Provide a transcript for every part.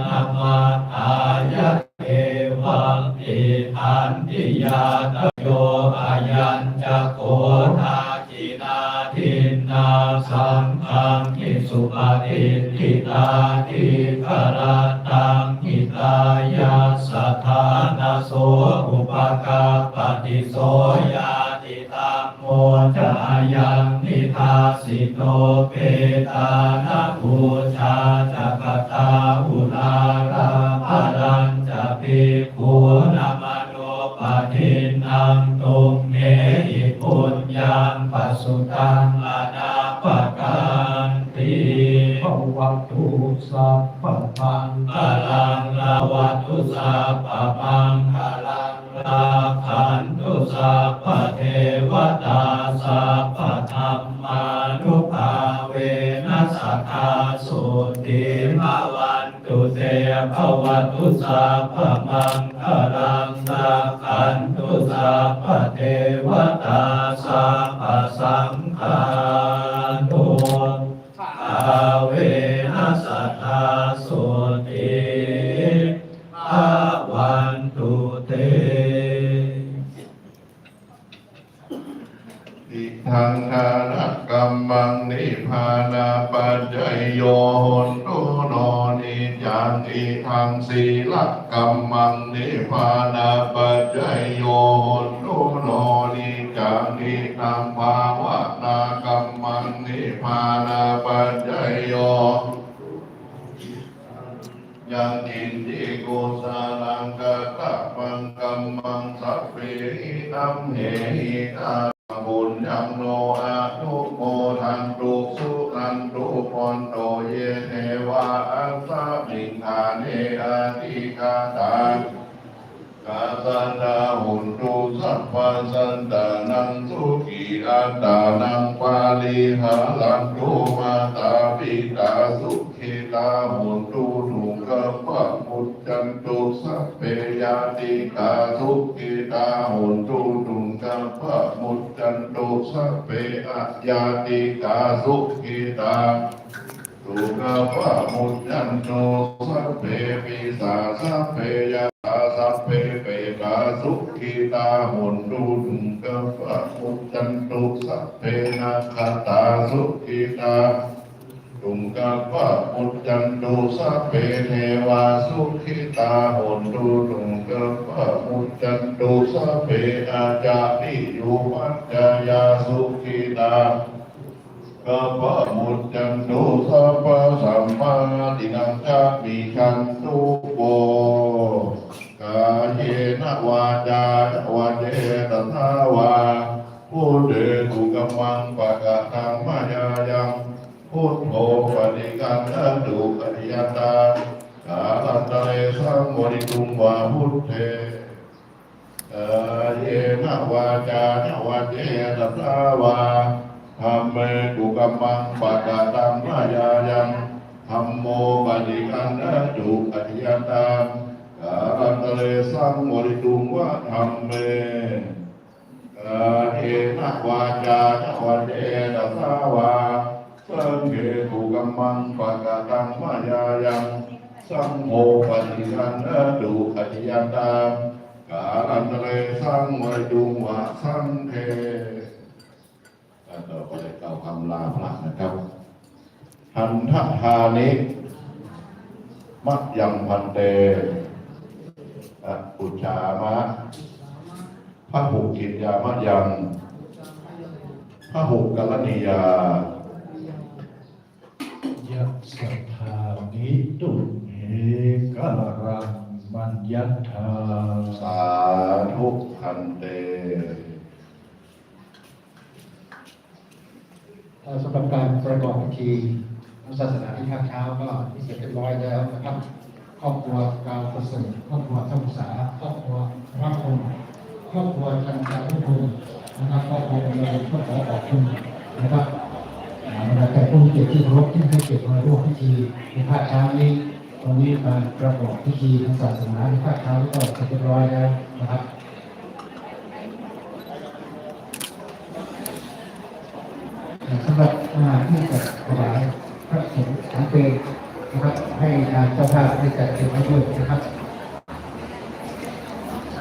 นามาทายะเอวังอิทันติยาตโยอายัญจะโกนาจินาทินนาสังฆังทิสุปฏิทิตาทิคารตังหิตายาสัทธานาโสอุปกาปฏิโสย ภิกขุนามโนปะทินังตุงเนหิปุญญังปัสสุตังอนาปกันติภวัตุสัพพพังพลังลาวัตุสัพพะมังคลังลาขันตุสัพพะเทวตาสัพพะธรรมานุภาเวนัสสคาสุติมาวันตุเตภวัตุสัพพะมัง วตาสัพพสังฆานุ งทานกัมมังนิพพานาปัจจยโยหนตุโนนิจังอิทังสีลกัมมังนิพพานาปัจจยโยหนตุโนนิจังอิทังภาวนากัมมังนิพพานาปัจจยโยยังอินทิโกสาลังกะตะปังกัมมังสัพเพหิตัมเหหิตา บุญยังโนอาทุโมทันตุสุนันตุปนโตเยเทวาอัสสะมิงทาเนอาติกาตากาสันดาหุนตุสัพพสันตานังสุขีอัตตานังปาลิหาลันตุมาตาปิตาสุขีตาหุนตุถุงกัปปะพุทธันตุสัพเพยาติกาสุขีตาหุนตุ สัพเพอะยาติกาสุขีตาสุขภามุจันโตสัพเพปิสาสัพเพยาสัพเพเปกาสุขิตาหุนตุถุงกัปปะมุจันตุสัพเพนาคาตาสุขิตาตุงกัปปะมุจันตุสัพเพเทวาสุขิตาหุนตุตุงกัปปะ จันตุสัพเพอาจาริยุมัจจายาสุขิตากัปะมุจจันตุสัพพะสัมมาตินังจะมีขันตุโบกาเยนะวาจาวาเจตถาวาพุทเตตุกัมมังปะกะตังมายายังพุทโธปฏิกันตันตุปฏิยตากาลันตะเลสังวริตุงวาพุทเท เยนะวาจานะวาเจตสาวาธรรมเมตุกัมมังปะกาตังมายายังธรรมโมปฏิกันนะจุปฏิยตังกาลันตะเลสังวริตุงวะธรรมเมเอเยนะวาจานะวาเจตสาวาสังเกตุกัมมังปะกาตังมายายัง สังโฆปฏิกันนะจุปฏิยตัง กาลันตะเลสังวจุงวะสังเทต่อไปเก่าวคำลาพระนะครับหันทธานิมัจยังพันเตอะอุจามะพระหุกิจยามะยังพระหุกลนิยายัสสะธานิตุเหกรัง มัญญัตถาสาธุพันเตเอ่อสำหรับการประกอบพิธีทางศาสนาที่ภาคเช้าก็ที่เสร็จเรียบร้อยแล้วนะครับ ครอบครัวกาวประเสริฐครอบครัวท่านษาครอบครัวพระคงครอบครัวทันตาทุกคนนะครับครอบครัวเราก็ขอขอบคุณนะครับอ่าบรรดาแขกผู้มีเกียรติที่เคารพที่ให้เกียรติมาร่วมพิธีในภาคเช้านี้ ตรงนี้การประกอบพิธีทางศาสนาในภาคเช้าก็เสร็จเรียบร้อยแล้วนะครับสำหรับอาหารที่จะถวายพระสงฆ์สังเกตนะครับ ให้ทางเจ้าภาพได้จัดเตรียมไว้ด้วยนะครับ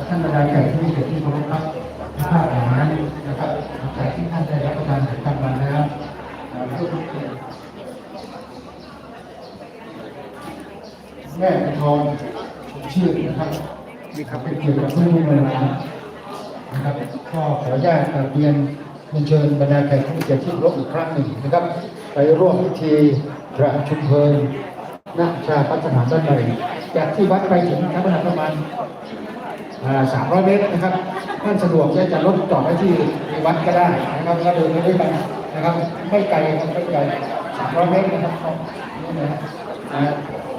ท่านบรรดาแขกผู้มีเกียรติที่เคารพครับภาพอาหารนะครับหลังจากที่ท่านได้รับประทานอาหารกลางวันแล้วเราก็ต้องเตรียม แม่ทองชื่อนะครับมีคำเป็นเกี่ยวกับผู้มีเวลานะครับก็ขออนุญาตกาบเรียนเรียนเชิญบรรดาแขกผู้เกียรติที่รพอีกครั้งหนึ่งนะครับ ไปร่วมพิธีประชุมเพลิงณชาพัฒนาด้านในจากที่วัดไปถึงทัพนาประมาณสามร้อยเมตรนะครับ ท่านสะดวกจะจะรถจอดไว้ที่วัดก็ได้นะครับแล้วเดินไปด้วยกันนะครับ ไม่ไกลครับไม่ไกลสามร้อยเมตรนะครับนี่นะนะ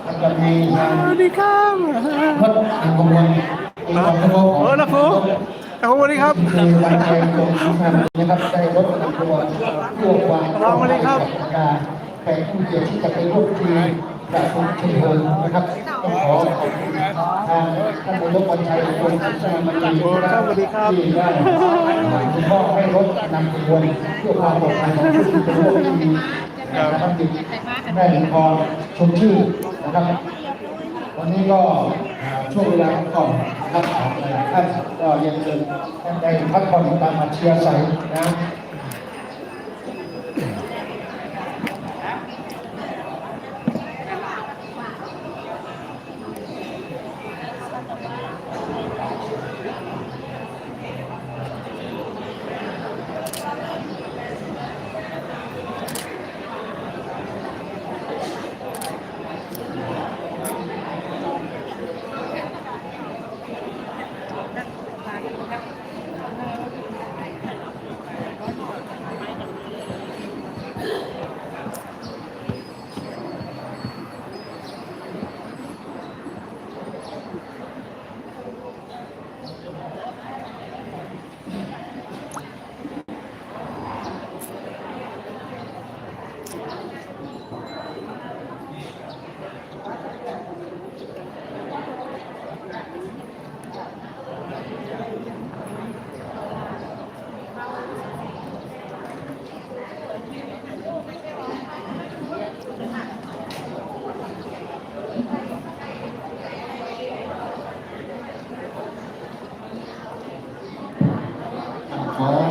มันจะมีทางสวัสดีครับรถทางขบวนมีของขบวนเออนะครูนะครูสวัสดีครับมีวันใจตรงทางนะครับได้รถทางขบวนเพื่อความสวัสดีครับการแขกผู้เกียรติที่จะไปร่วมพิธีประชุมเพลิงนะครับต้องขอขอบคุณทางท่านนายกวันชัยกรมการบัญชีสวัสดีครับที่ได้คุณพ่อให้รถนำขบวนเพื่อความปลอดภัยของผู้ที่จะร่วมพิธีนะครับดิได้เหรียญทองชมชื่อ นะครับ วันนี้ก็ช่วงเวลาก่อนนะครับท่านก็ยังเชิญท่านได้พักผ่อนตามาเชียร์ใส่นะ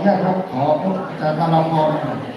ขออนุญาตครับ ขอพบอาจารย์มาลาพร